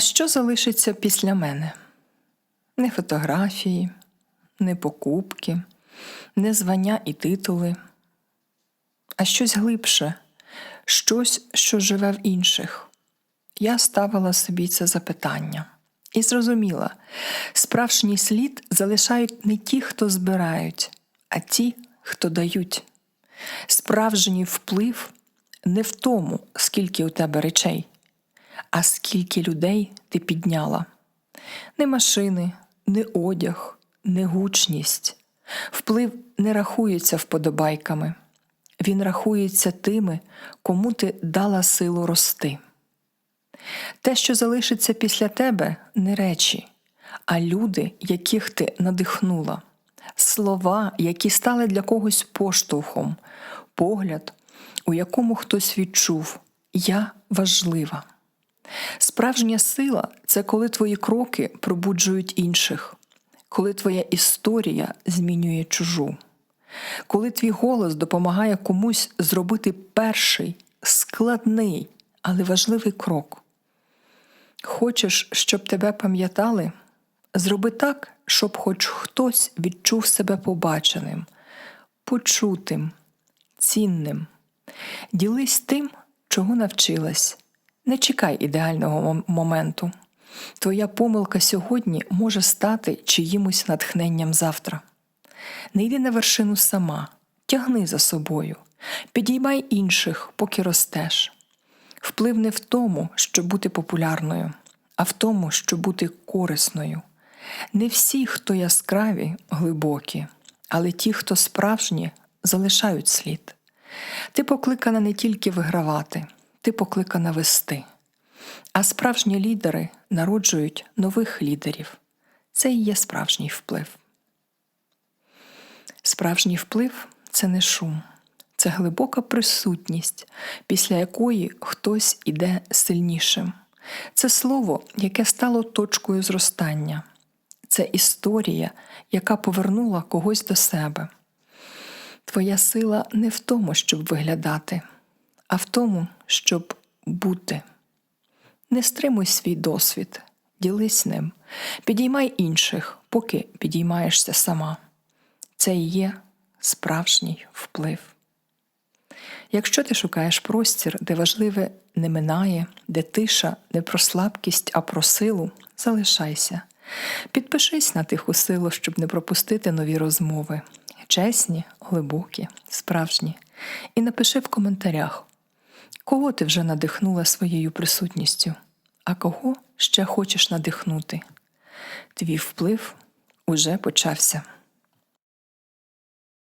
що залишиться після мене? Не фотографії, не покупки, не звання і титули, а щось глибше, щось, що живе в інших. Я ставила собі це запитання і зрозуміла, справжній слід залишають не ті, хто збирають, а ті, хто дають. Справжній вплив не в тому, скільки у тебе речей, а скільки людей ти підняла. Не машини, не одяг, не гучність. Вплив не рахується вподобайками. Він рахується тими, кому ти дала силу рости. Те, що залишиться після тебе, не речі, а люди, яких ти надихнула, слова, які стали для когось поштовхом, погляд, у якому хтось відчув Я важлива. Справжня сила це коли твої кроки пробуджують інших, коли твоя історія змінює чужу, коли твій голос допомагає комусь зробити перший складний, але важливий крок. Хочеш, щоб тебе пам'ятали? Зроби так, щоб хоч хтось відчув себе побаченим, почутим, цінним. Ділись тим, чого навчилась. Не чекай ідеального моменту. Твоя помилка сьогодні може стати чиїмось натхненням завтра. Не йди на вершину сама, тягни за собою, підіймай інших, поки ростеш. Вплив не в тому, щоб бути популярною, а в тому, щоб бути корисною. Не всі, хто яскраві, глибокі, але ті, хто справжні, залишають слід. Ти покликана не тільки вигравати, ти покликана вести. А справжні лідери народжують нових лідерів. Це і є справжній вплив. Справжній вплив це не шум, це глибока присутність, після якої хтось іде сильнішим. Це слово, яке стало точкою зростання. Це історія, яка повернула когось до себе. Твоя сила не в тому, щоб виглядати, а в тому, щоб бути. Не стримуй свій досвід, ділись ним, підіймай інших, поки підіймаєшся сама. Це і є справжній вплив. Якщо ти шукаєш простір, де важливе не минає, де тиша не про слабкість, а про силу, залишайся. Підпишись на тиху силу, щоб не пропустити нові розмови. Чесні, глибокі, справжні. І напиши в коментарях, кого ти вже надихнула своєю присутністю, а кого ще хочеш надихнути. Твій вплив уже почався.